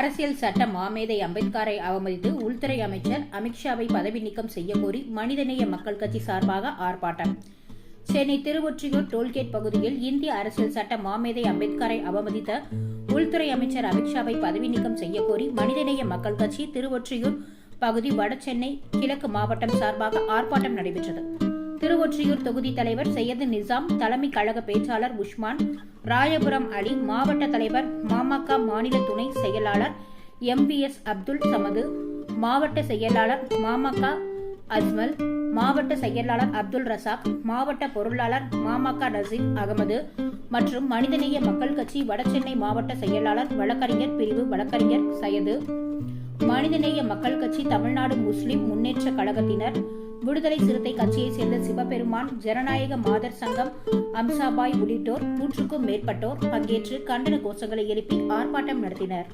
அரசியல் சட்ட மாமேதை அம்பேத்கரை அவமதித்து உள்துறை அமைச்சர் அமித்ஷாவை பதவி நீக்கம் செய்யக்கோரி மனிதநேய மக்கள் கட்சி சார்பாக ஆர்ப்பாட்டம். சென்னை திருவொற்றியூர் டோல்கேட் பகுதியில் இந்திய அரசியல் சட்ட மாமேதை அம்பேத்கரை அவமதித்த உள்துறை அமைச்சர் அமித்ஷாவை பதவி நீக்கம் செய்யக்கோரி மனிதநேய மக்கள் கட்சி திருவொற்றியூர் பகுதி வடசென்னை கிழக்கு மாவட்டம் சார்பாக ஆர்ப்பாட்டம் நடைபெற்றது. திருவொற்றியூர் தொகுதி தலைவர் சையது நிசாம் தலைமை கழக பேச்சாளர் உஸ்மான் ராயபுரம் அலி மாவட்ட தலைவர் மாமக மாநில துணை செயலாளர் எம்பிஎஸ் அப்துல் சமது மாவட்ட செயலாளர் மாமக அஜ்மல் மாவட்ட செயலாளர் அப்துல் ரசாக் மாவட்ட பொருளாளர் மாமக நசீம் அகமது மற்றும் மனிதநேய மக்கள் கட்சி வடசென்னை மாவட்ட செயலாளர் வழக்கறிஞர் பிரிவு வழக்கறிஞர் சையது. மனிதநேய மக்கள் கட்சி தமிழ்நாடு முஸ்லிம் முன்னேற்ற கழகத்தினர் விடுதலை சிறுத்தை கட்சியைச் சேர்ந்த சிவபெருமான் ஜனநாயக மாதர் சங்கம் அம்சாபாய் உள்ளிட்டோர் நூற்றுக்கும் மேற்பட்டோர் பங்கேற்று கண்டன கோஷங்களை எழுப்பி ஆர்ப்பாட்டம் நடத்தினர்.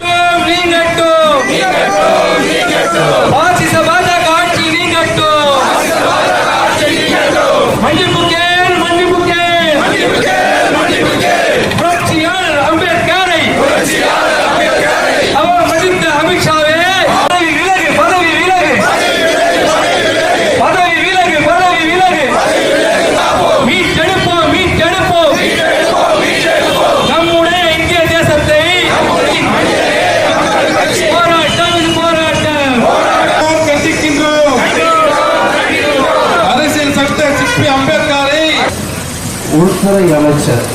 உள்துறை அமைச்சர்.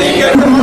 நீங்கட்டும்